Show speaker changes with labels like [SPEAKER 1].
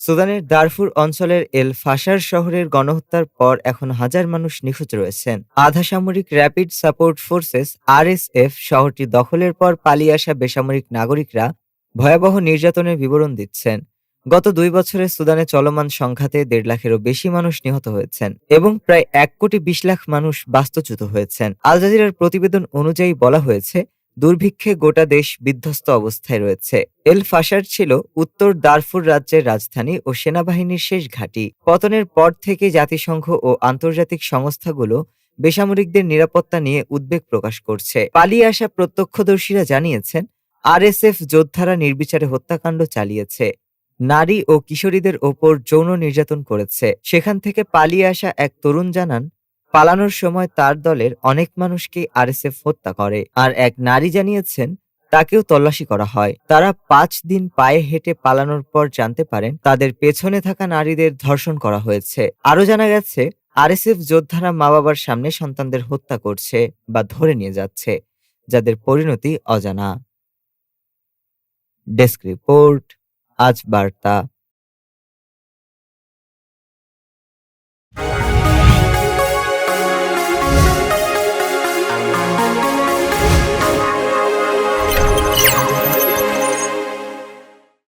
[SPEAKER 1] সুদানের দারফুর অঞ্চলের এল ফাশার শহরের গণহত্যার পর এখন হাজার মানুষ নিখোঁজ রয়েছেন। আধা সামরিক র্যাপিড সাপোর্ট ফোর্সেস আরএসএফ শহরটি দখলের পর পালিয়ে আসা বেসামরিক নাগরিকরা ভয়াবহ নির্যাতনের বিবরণ দিচ্ছেন। গত দুই বছরে সুদানে চলমান সংঘাতে দেড় লাখেরও বেশি মানুষ নিহত হয়েছেন এবং প্রায় এক কোটি বিশ লাখ মানুষ বাস্তুচ্যুত হয়েছেন। আল জাজিরার প্রতিবেদন অনুযায়ী বলা হয়েছে দুর্ভিক্ষে গোটা দেশ বিধ্বস্ত অবস্থায় রয়েছে। এল ফাশার ছিল উত্তর দারফুর রাজ্যের রাজধানী ও সেনাবাহিনীর শেষ ঘাঁটি। পতনের পর থেকে জাতিসংঘ ও আন্তর্জাতিক সংস্থাগুলো বেসামরিকদের নিরাপত্তা নিয়ে উদ্বেগ প্রকাশ করছে। পালিয়ে আসা প্রত্যক্ষদর্শীরা জানিয়েছেন, আরএসএফ যোদ্ধারা নির্বিচারে হত্যাকাণ্ড চালিয়েছে। নারী ও কিশোরীদের ওপর যৌন নির্যাতন করেছে। সেখান থেকে পালিয়ে আসা এক তরুণ জানান পালানোর সময় তার দলের অনেক মানুষকে আরএসএফ হত্যা করে, আর এক নারী জানিয়েছেন তাকেও তল্লাশি করা হয়। তারা পাঁচ দিন পায়ে হেঁটে পালানোর পর জানতে পারেন তাদের পেছনে থাকা নারীদের ধর্ষণ করা হয়েছে। আরও জানা গেছে, আরএসএফ যোদ্ধারা মা বাবার সামনে সন্তানদের হত্যা করছে বা ধরে নিয়ে যাচ্ছে, যাদের পরিণতি অজানা। ডেস্ক রিপোর্ট, আজ বার্তা।